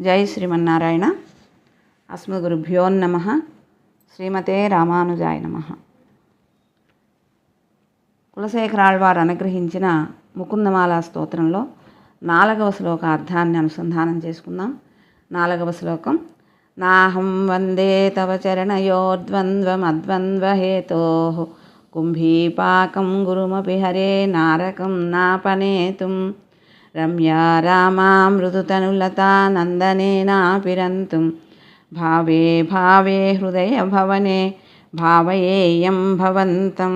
జై శ్రీమన్నారాయణ అస్మద్గురుభ్యో నమ. శ్రీమతే రామానుజాయ నమ. కులశేఖరాళ్వారు అనుగ్రహించిన ముకుందమాల స్తోత్రంలో నాలుగవ శ్లోక అర్థాన్ని అనుసంధానం చేసుకుందాం. నాలుగవ శ్లోకం నాహం వందే తవ చరణయోర్ద్వంద్వమద్వంద్వహేతో కుంభీపాకం గురుమపి హరే నారకం నాపనేతుం. రమ్యా రామా మృదుతనులతా నందనేనాపిరంతుం భావే భావే హృదయ భవనే భావయేయం భవంతం.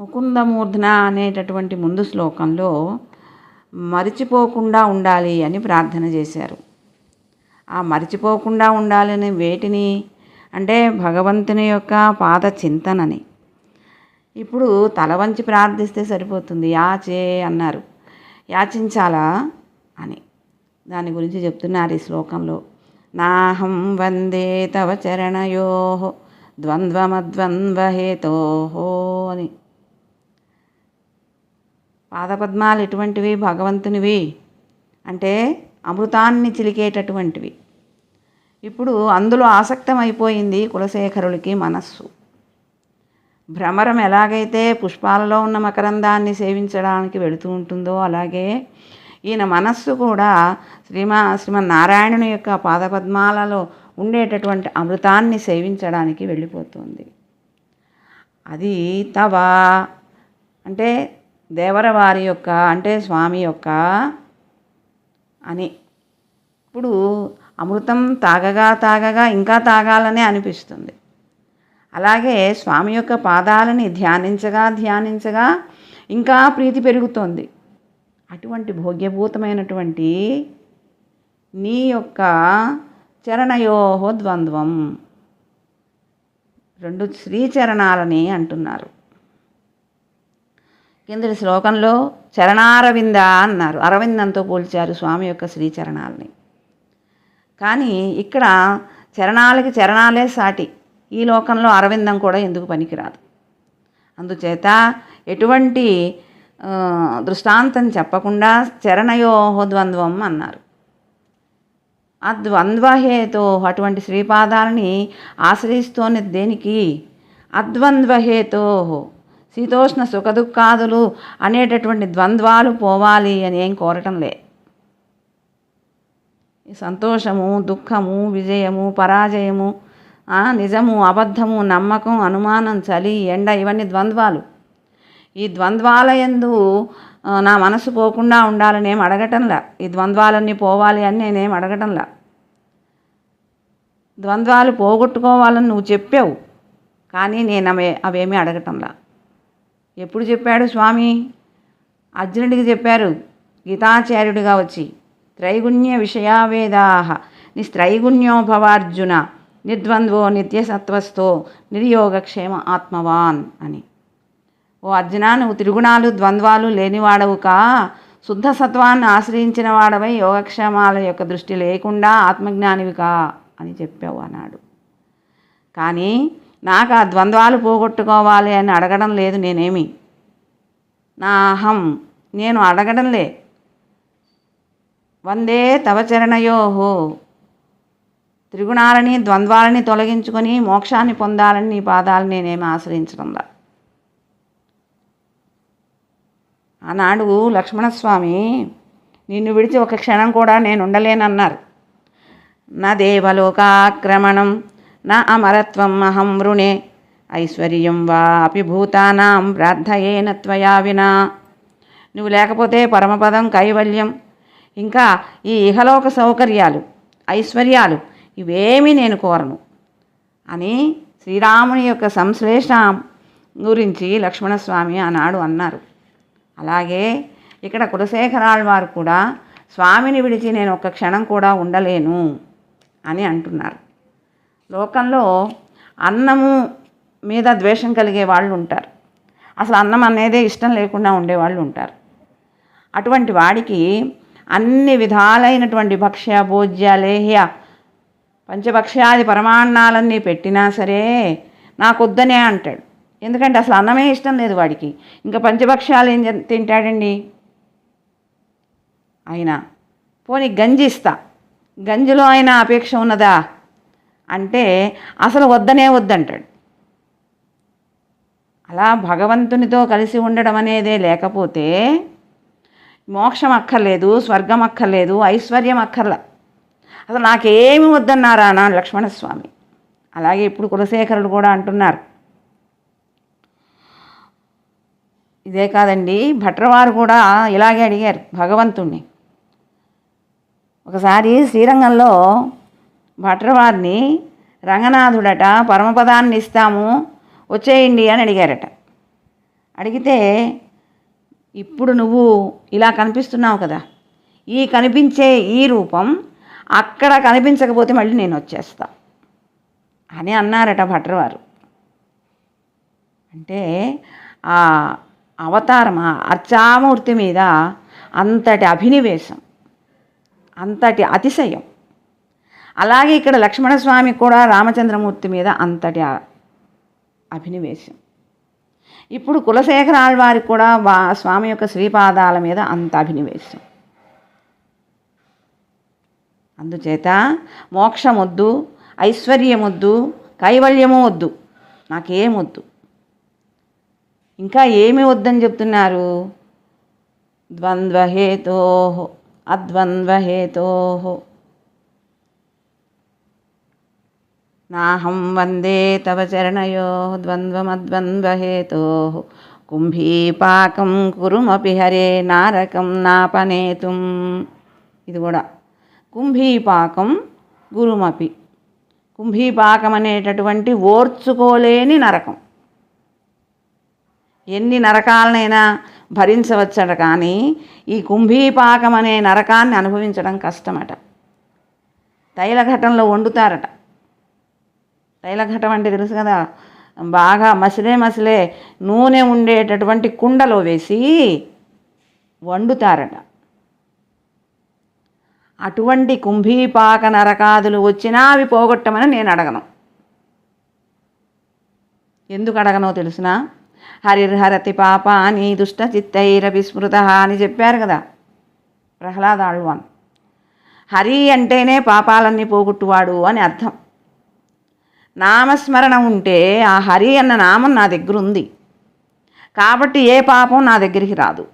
ముకుందమూర్ధన అనేటటువంటి ముందు శ్లోకంలో మరిచిపోకుండా ఉండాలి అని ప్రార్థన చేశారు. ఆ మరిచిపోకుండా ఉండాలని వేటిని అంటే భగవంతుని యొక్క పాద చింతనని ఇప్పుడు తల వంచి ప్రార్థిస్తే సరిపోతుంది. యాచే అన్నారు. యాచించాలా అని. దాని గురించి చెప్తున్నారు ఈ శ్లోకంలో. నాహం వందే తవ చరణయో ద్వంద్వమద్వంద్వహేతో అని. పాదపద్మాలు ఎటువంటివి? భగవంతునివి. అంటే అమృతాన్ని చిలికేటటువంటివి. ఇప్పుడు అందులో ఆసక్తమైపోయింది కులశేఖరుడికి మనస్సు. భ్రమరం ఎలాగైతే పుష్పాలలో ఉన్న మకరందాన్ని సేవించడానికి వెళుతూ ఉంటుందో అలాగే ఈయన మనస్సు కూడా శ్రీమా శ్రీమన్నారాయణుని యొక్క పాదపద్మాలలో ఉండేటటువంటి అమృతాన్ని సేవించడానికి వెళ్ళిపోతుంది. అది తవ అంటే దేవరవారి యొక్క అంటే స్వామి యొక్క అని. ఇప్పుడు అమృతం తాగగా తాగగా ఇంకా తాగాలనే అనిపిస్తుంది. అలాగే స్వామి యొక్క పాదాలని ధ్యానించగా ధ్యానించగా ఇంకా ప్రీతి పెరుగుతోంది. అటువంటి భోగ్యభూతమైనటువంటి నీ యొక్క చరణయోహో ద్వంద్వం. రెండు శ్రీచరణాలని అంటున్నారు. కిందటి శ్లోకంలో చరణారవింద అన్నారు. అరవిందంతో పోల్చారు స్వామి యొక్క శ్రీచరణాలని. కానీ ఇక్కడ చరణాలకి చరణాలే సాటి. ఈ లోకంలో అరవిందం కూడా ఎందుకు పనికిరాదు? అందుచేత ఎటువంటి దృష్టాంతం చెప్పకుండా చరణయోహో ద్వంద్వం అన్నారు. ఆ ద్వంద్వహేతో అటువంటి శ్రీపాదాలని ఆశ్రయిస్తోంది దేనికి? అద్వంద్వహేతో శీతోష్ణ సుఖదుఖాదులు అనేటటువంటి ద్వంద్వాలు పోవాలి అని ఏం కోరటం లే సంతోషము దుఃఖము విజయము పరాజయము నిజము అబద్ధము నమ్మకం అనుమానం చలి ఎండ ఇవన్నీ ద్వంద్వాలు. ఈ ద్వంద్వాల ఎందు నా మనసు పోకుండా ఉండాలని ఏం అడగటంలా? ఈ ద్వంద్వాలన్నీ పోవాలి అని నేనేం అడగటంలా? ద్వంద్వాలు పోగొట్టుకోవాలని నువ్వు చెప్పావు కానీ నేను అవే అవేమీ అడగటంలా. ఎప్పుడు చెప్పాడు స్వామి? అర్జునుడికి చెప్పారు గీతాచార్యుడిగా వచ్చి త్రైగుణ్య విషయావేదాహ నీ త్రైగుణ్యోభవార్జున నిర్ద్వంద్వో నిత్యసత్వస్థో నిర్యోగక్షేమ ఆత్మవాన్ అని. ఓ అర్జున నువ్వు త్రిగుణాలు ద్వంద్వాలు లేనివాడవు కా? శుద్ధ సత్వాన్ని ఆశ్రయించిన వాడవై యోగక్షేమాల యొక్క దృష్టి లేకుండా ఆత్మజ్ఞానివికా అని చెప్పావు అన్నాడు. కానీ నాకు ఆ ద్వంద్వాలు పోగొట్టుకోవాలి అని అడగడం లేదు నేనేమి? నా అహం నేను అడగడం లే. వందే తవ చరణయోహో త్రిగుణాలని ద్వంద్వాలని తొలగించుకొని మోక్షాన్ని పొందాలని నీ పాదాలు నేనేమి ఆశ్రయించడంలా ఆనాడు లక్ష్మణస్వామి నిన్ను విడిచి ఒక క్షణం కూడా నేను ఉండలేనన్నారు. నా దేవలోకాక్రమణం నా అమరత్వం అహం వృణే ఐశ్వర్యం వా అపి భూతానాం ప్రార్థయేన త్వయా వినా. నువ్వు లేకపోతే పరమపదం కైవల్యం. ఇంకా ఈ ఇహలోక సౌకర్యాలు ఐశ్వర్యాలు ఇవేమీ నేను కోరను. అని శ్రీరాముని యొక్క సంశ్లేషణ గురించి లక్ష్మణస్వామి ఆనాడు అన్నారు. అలాగే ఇక్కడ కులశేఖరాల్ వారు కూడా స్వామిని విడిచి నేను ఒక్క క్షణం కూడా ఉండలేను అని అంటున్నారు. లోకంలో అన్నము మీద ద్వేషం కలిగే వాళ్ళు ఉంటారు. అసలు అన్నం అనేదే ఇష్టం లేకుండా ఉండేవాళ్ళు ఉంటారు. అటువంటి వాడికి అన్ని విధాలైనటువంటి భక్ష్య భోజ్య లేహ్య పంచభక్ష్యాది పరమాన్నాలన్నీ పెట్టినా సరే నాకొద్దనే అంటాడు. ఎందుకంటే అసలు అన్నమే ఇష్టం లేదు వాడికి. ఇంకా పంచభక్ష్యాలు ఏం తింటాడండి? అయినా. పోనీ గంజి ఇస్తా. గంజిలో అయినా అపేక్ష ఉన్నదా? అంటే అసలు వద్దనే వద్దంటాడు. అలా భగవంతునితో కలిసి ఉండడం అనేదే లేకపోతే మోక్షం అక్కర్లేదు స్వర్గం అక్కర్లేదు ఐశ్వర్యం అక్కర్ల అసలు నాకేమి వద్దన్నారా నా లక్ష్మణస్వామి? అలాగే ఇప్పుడు కులశేఖరుడు కూడా అంటున్నారు. ఇదే కాదండి భట్రవారు కూడా ఇలాగే అడిగారు భగవంతుణ్ణి. ఒకసారి శ్రీరంగంలో భట్రవారిని రంగనాథుడట పరమపదాన్ని ఇస్తాము వచ్చేయండి అని అడిగారట. అడిగితే ఇప్పుడు నువ్వు ఇలా కనిపిస్తున్నావు కదా ఈ కనిపించే ఈ రూపం అక్కడ కనిపించకపోతే మళ్ళీ నేను వచ్చేస్తా అని అన్నారట భట్రవారు. అంటే ఆ అవతారం ఆ అర్చామూర్తి మీద అంతటి అభినివేశం అంతటి అతిశయం. అలాగే ఇక్కడ లక్ష్మణస్వామి కూడా రామచంద్రమూర్తి మీద అంతటి అభినివేశం. ఇప్పుడు కులశేఖర ఆళ్వారికి కూడా వా స్వామి యొక్క శ్రీపాదాల మీద అంత అభినివేశం. అందుచేత మోక్షమొద్దు ఐశ్వర్యమొద్దు వద్దు కైవల్యము వద్దు. నాకేం వద్దు ఇంకా ఏమి వద్దని చెప్తున్నారు? ద్వంద్వహేతో అద్వంద్వహేతో. నాహం వందే తవ చరణయో ద్వంద్వమద్వంద్వహేతో. కుంభీపాకం కురుమపి హరే నారకం నాపనేతుం. ఇది కూడా కుంభీపాకం గురుమపి. కుంభీపాకం అనేటటువంటి ఓర్చుకోలేని నరకం. ఎన్ని నరకాలనైనా భరించవచ్చట కానీ ఈ కుంభీపాకం అనే నరకాన్ని అనుభవించడం కష్టమట. తైలఘటంలో వండుతారట. తైలఘటం అంటే తెలుసు కదా బాగా మసిలే మసిలే నూనె ఉండేటటువంటి కుండలో వేసి వండుతారట. అటువంటి కుంభీపాక నరకాదులు వచ్చినా అవి పోగొట్టమని నేను అడగను. ఎందుకు అడగనో తెలుసునా? హరిర్హరతి పాప నీ దుష్ట చిత్తైరపి స్మృత అని చెప్పారు కదా ప్రహ్లాద ఆళ్వాన్. హరి అంటేనే పాపాలన్నీ పోగొట్టువాడు అని అర్థం. నామస్మరణ ఉంటే ఆ హరి అన్న నామం నా దగ్గర ఉంది కాబట్టి ఏ పాపం నా దగ్గరికి రాదు.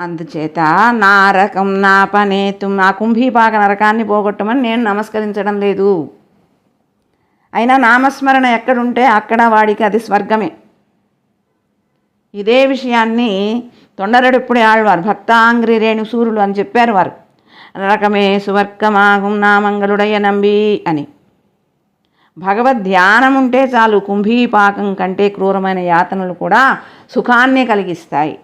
అందుచేత నా రకం నా పనేతు నా కుంభీపాక నరకాన్ని పోగొట్టమని నేను నమస్కరించడం లేదు. అయినా నామస్మరణ ఎక్కడుంటే అక్కడ వాడికి అది స్వర్గమే. ఇదే విషయాన్ని తొండరడిప్పుడే ఆళ్వారు. భక్తాంగ్రి రేణు సూర్యులు అని చెప్పారు వారు. నరకమే సువర్గమాగం నా మంగళుడయ్య నంబి అని. భగవద్ ధ్యానం ఉంటే చాలు కుంభీపాకం కంటే క్రూరమైన యాతనలు కూడా సుఖాన్నే కలిగిస్తాయి.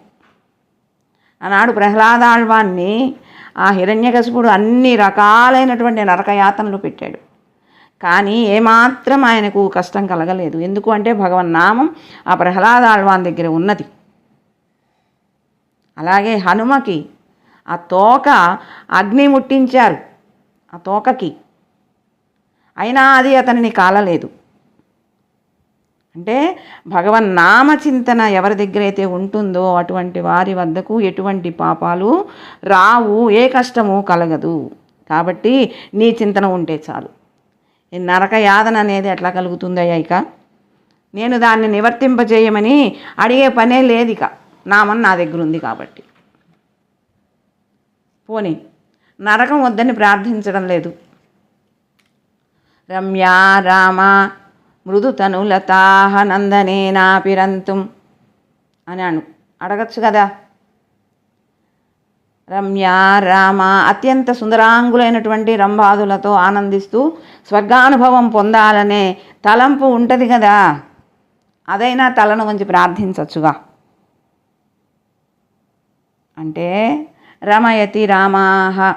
ఆనాడు ప్రహ్లాదాళ్వాన్ని ఆ హిరణ్యకశిపుడు అన్ని రకాలైనటువంటి నరకయాతనలు పెట్టాడు. కానీ ఏమాత్రం ఆయనకు కష్టం కలగలేదు. ఎందుకు అంటే భగవన్నామం ఆ ప్రహ్లాదాళ్వాన్ దగ్గర ఉన్నది. అలాగే హనుమకి ఆ తోక అగ్ని ముట్టించారు. ఆ తోకకి. అయినా అది అతనిని కాలలేదు. అంటే భగవన్ నామ చింతన ఎవరి దగ్గర అయితే ఉంటుందో అటువంటి వారి వద్దకు ఎటువంటి పాపాలు రావు ఏ కష్టము కలగదు. కాబట్టి నీ చింతన ఉంటే చాలు. ఈ నరక యాదన అనేది ఎట్లా కలుగుతుందయ్యా ఇక? నేను దాన్ని నివర్తింపజేయమని అడిగే పనే లేదు ఇక. నామం నా దగ్గర ఉంది కాబట్టి. పోనీ నరకం వద్దని ప్రార్థించడం లేదు. రమ్యా రామ మృదుతనులతాహ నందనేనాపిరంతుం అని అను అడగచ్చు కదా? రమ్య రామ అత్యంత సుందరాంగులైనటువంటి రంభాదులతో ఆనందిస్తూ స్వర్గానుభవం పొందాలనే తలంపు ఉంటుంది కదా? అదైనా తలను వంచి ప్రార్థించవచ్చుగా అంటే రమయతి రామాహ.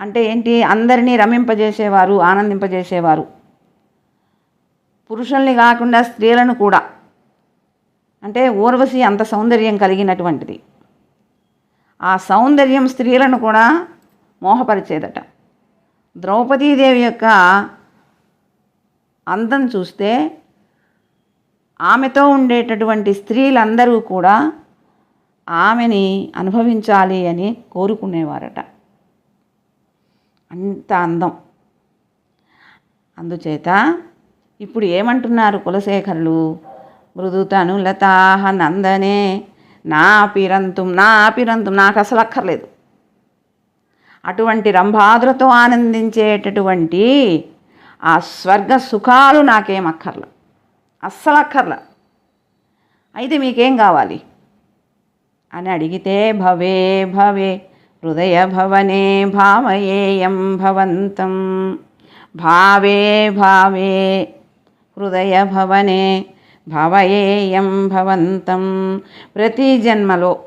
అంటే ఏంటి? అందరినీ రమింపజేసేవారు ఆనందింపజేసేవారు. పురుషుల్ని కాకుండా స్త్రీలను కూడా. అంటే ఊర్వశి అంత సౌందర్యం కలిగినటువంటిది. ఆ సౌందర్యం స్త్రీలను కూడా మోహపరిచేదట. ద్రౌపదీదేవి యొక్క అందం చూస్తే ఆమెతో ఉండేటటువంటి స్త్రీలందరూ కూడా ఆమెని అనుభవించాలి అని కోరుకునేవారట. అంత అందం. అందుచేత ఇప్పుడు ఏమంటున్నారు కులశేఖరులు? మృదుతను లతాహ నందనే నా పిరంతుం నా పిరంతుం నాకు అసలు అక్కర్లేదు. అటువంటి రంభాదులతో ఆనందించేటటువంటి ఆ స్వర్గ సుఖాలు నాకేం అక్కర్ల. అస్సలు అక్కర్ల. అయితే మీకేం కావాలి? అని అడిగితే భవే భవే హృదయ భవనే భావయేయం భవంతం. భావే భావే హృదయ భవనే భవయేయం భవంతం. ప్రతి జన్మలో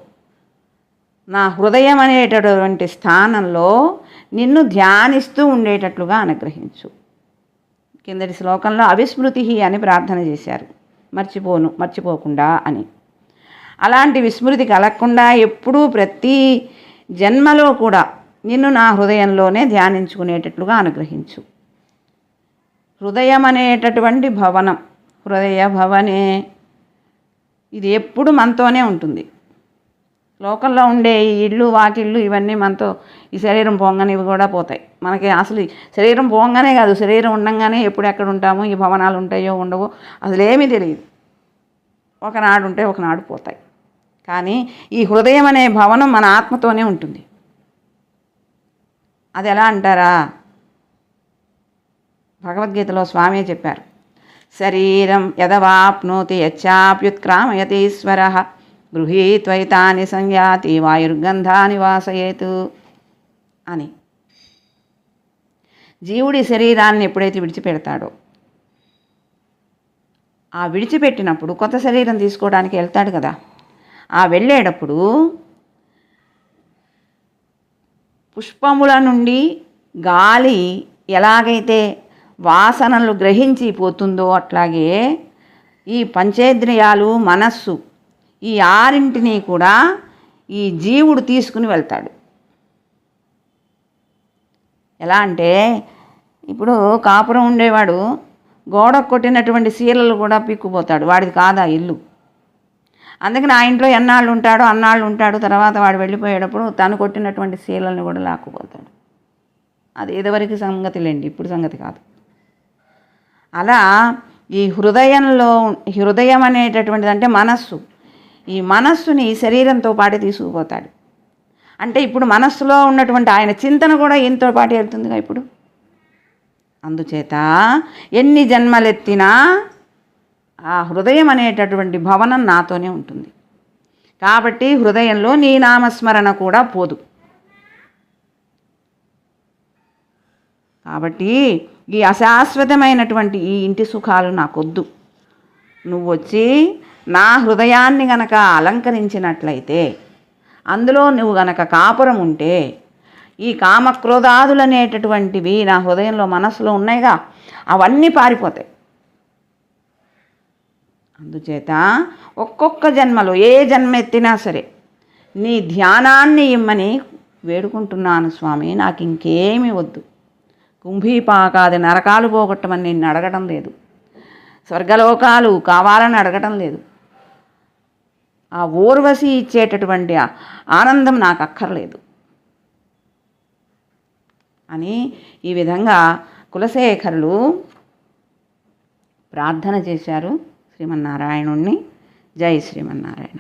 నా హృదయం అనేటటువంటి స్థానంలో నిన్ను ధ్యానిస్తూ ఉండేటట్లుగా అనుగ్రహించు. కిందటి శ్లోకంలో అవిస్మృతి అని ప్రార్థన చేశారు. మర్చిపోను మర్చిపోకుండా అని. అలాంటి విస్మృతి కలగకుండా ఎప్పుడూ ప్రతి జన్మలో కూడా నిన్ను నా హృదయంలోనే ధ్యానించుకునేటట్లుగా అనుగ్రహించు. హృదయం అనేటటువంటి భవనం. హృదయ భవనే. ఇది ఎప్పుడు మనతోనే ఉంటుంది. లోకల్లో ఉండే ఈ ఇళ్ళు వాకిళ్ళు ఇవన్నీ మనతో ఈ శరీరం పోంగానే ఇవి కూడా పోతాయి. మనకి అసలు శరీరం పోంగానే కాదు. శరీరం ఉండంగానే ఎప్పుడు ఎక్కడ ఉంటామో ఈ భవనాలు ఉంటాయో ఉండవో అసలు ఏమీ తెలియదు. ఒకనాడు ఉంటే ఒకనాడు పోతాయి. కానీ ఈ హృదయం అనే భవనం మన ఆత్మతోనే ఉంటుంది. అది ఎలా అంటారా? భగవద్గీతలో స్వామి చెప్పారు. శరీరం యదవాప్నోతి యచ్చాప్యుత్క్రామయతీశ్వర. గృహీత్వైతాని సంయాతి వాయుర్గంధాని వాసయేతు అని. జీవుడి శరీరాన్ని ఎప్పుడైతే విడిచిపెడతాడో ఆ విడిచిపెట్టినప్పుడు కొత్త శరీరం తీసుకోవడానికి వెళ్తాడు కదా. ఆ వెళ్ళేటప్పుడు పుష్పముల నుండి గాలి ఎలాగైతే వాసనలు గ్రహించి పోతుందో అట్లాగే ఈ పంచేంద్రియాలు మనస్సు ఈ ఆరింటిని కూడా ఈ జీవుడు తీసుకుని వెళ్తాడు. ఎలా అంటే ఇప్పుడు కాపురం ఉండేవాడు గోడ కొట్టినటువంటి సీరలు కూడా పిక్కుపోతాడు వాడిది కాదా ఇల్లు. అందుకని ఆ ఇంట్లో ఎన్నాళ్ళు ఉంటాడో అన్నాళ్ళు ఉంటాడు తర్వాత వాడు వెళ్ళిపోయేటప్పుడు తను కొట్టినటువంటి సీలల్ని కూడా లాక్కుపోతాడు. అది ఇదివరకు సంగతి లేండి ఇప్పుడు సంగతి కాదు. అలా ఈ హృదయంలో హృదయం అనేటటువంటిది అంటే మనస్సు. ఈ మనస్సుని శరీరంతో పాటు తీసుకుపోతాడు. అంటే ఇప్పుడు మనస్సులో ఉన్నటువంటి ఆయన చింతన కూడా ఈయనతో పాటు వెళ్తుందిగా ఇప్పుడు. అందుచేత ఎన్ని జన్మలెత్తినా ఆ హృదయం అనేటటువంటి భవనం నాతోనే ఉంటుంది. కాబట్టి హృదయంలో నీ నామస్మరణ కూడా పోదు. కాబట్టి ఈ అశాశ్వతమైనటువంటి ఈ ఇంటి సుఖాలు నాకొద్దు. నువ్వు వచ్చి నా హృదయాన్ని గనక అలంకరించినట్లయితే అందులో నువ్వు గనక కాపురం ఉంటే ఈ కామక్రోధాదులు అనేటటువంటివి నా హృదయంలో మనసులో ఉన్నాయిగా అవన్నీ పారిపోతాయి. అందుచేత ఒక్కొక్క జన్మలో ఏ జన్మ ఎత్తినా సరే నీ ధ్యానాన్ని ఇమ్మని వేడుకుంటున్నాను స్వామి నాకు ఇంకేమీ వద్దు. కుంభీపాకాది నరకాలు పోగొట్టమని నిన్ను అడగటం లేదు. స్వర్గలోకాలు కావాలని అడగటం లేదు. ఆ ఊర్వశి ఇచ్చేటటువంటి ఆనందం నాకు అక్కర్లేదు. అని ఈ విధంగా కులశేఖరులు ప్రార్థన చేశారు శ్రీమన్నారాయణుణ్ణి. జై శ్రీమన్నారాయణ.